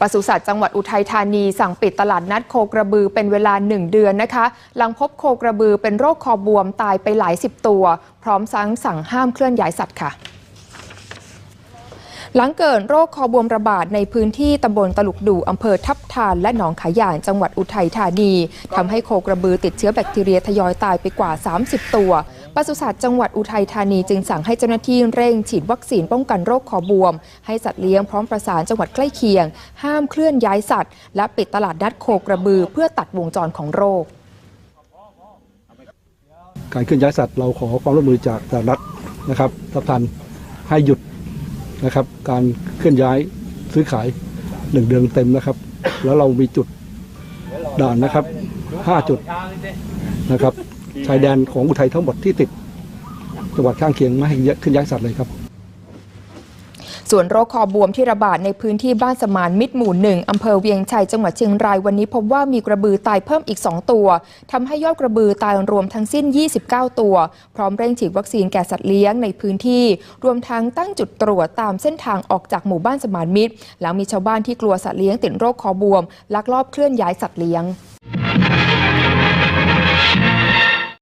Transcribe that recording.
ปศุสัตว์จังหวัดอุทัยธานีสั่งปิดตลาดนัดโคกระบือเป็นเวลา 1 เดือนนะคะ หลังพบโคกระบือเป็นโรคคอบวมตายไปหลายสิบตัว พร้อมสั่งสั่งห้ามเคลื่อนย้ายสัตว์ค่ะหลังเกิดโรคคอบวมระบาดในพื้นที่ตำบลตลุกดูอำเภอทับทานและหนองขายานจังหวัดอุทัยธานีทำให้โคกระบือติดเชื้อแบคทีเรียทยอยตายไปกว่า 30 ตัว ปศุสัตว์จังหวัดอุทัยธานีจึงสั่งให้เจ้าหน้าที่เร่งฉีดวัคซีนป้องกันโรคคอบวม ให้สัตว์เลี้ยงพร้อมประสานจังหวัดใกล้เคียง ห้ามเคลื่อนย้ายสัตว์ และปิดตลาดนัดโคกระบือ เพื่อตัดวงจรของโรค การเคลื่อนย้ายสัตว์เราขอความร่วมมือจากตลาดนัดนะครับทับทันให้หยุดนะครับ การเคลื่อนย้ายซื้อขายหนึ่งเดือนเต็มนะครับ แล้วเรามีจุดด่านนะครับห้าจุดนะครับ ชายแดนของอุทัยทั้งหมดที่ติดจังหวัดข้างเคียงไม่ให้เคลื่อนย้ายสัตว์เลยครับส่วนโรคคอบวมที่ระบาดในพื้นที่บ้านสมานมิตรหมู่หนึ่งอำเภอเวียงชัยจังหวัดเชียงรายวันนี้พบว่ามีกระบือตายเพิ่มอีก 2 ตัวทำให้ยอดกระบือตายรวมทั้งสิ้น 29 ตัว พร้อมเร่งฉีดวัคซีนแก่สัตว์เลี้ยงในพื้นที่ รวมทั้งตั้งจุดตรวจตามเส้นทางออกจากหมู่บ้านสมานมิตรหลังมีชาวบ้านที่กลัวสัตว์เลี้ยงติดโรคคอบวม ลักลอบเคลื่อนย้ายสัตว์เลี้ยง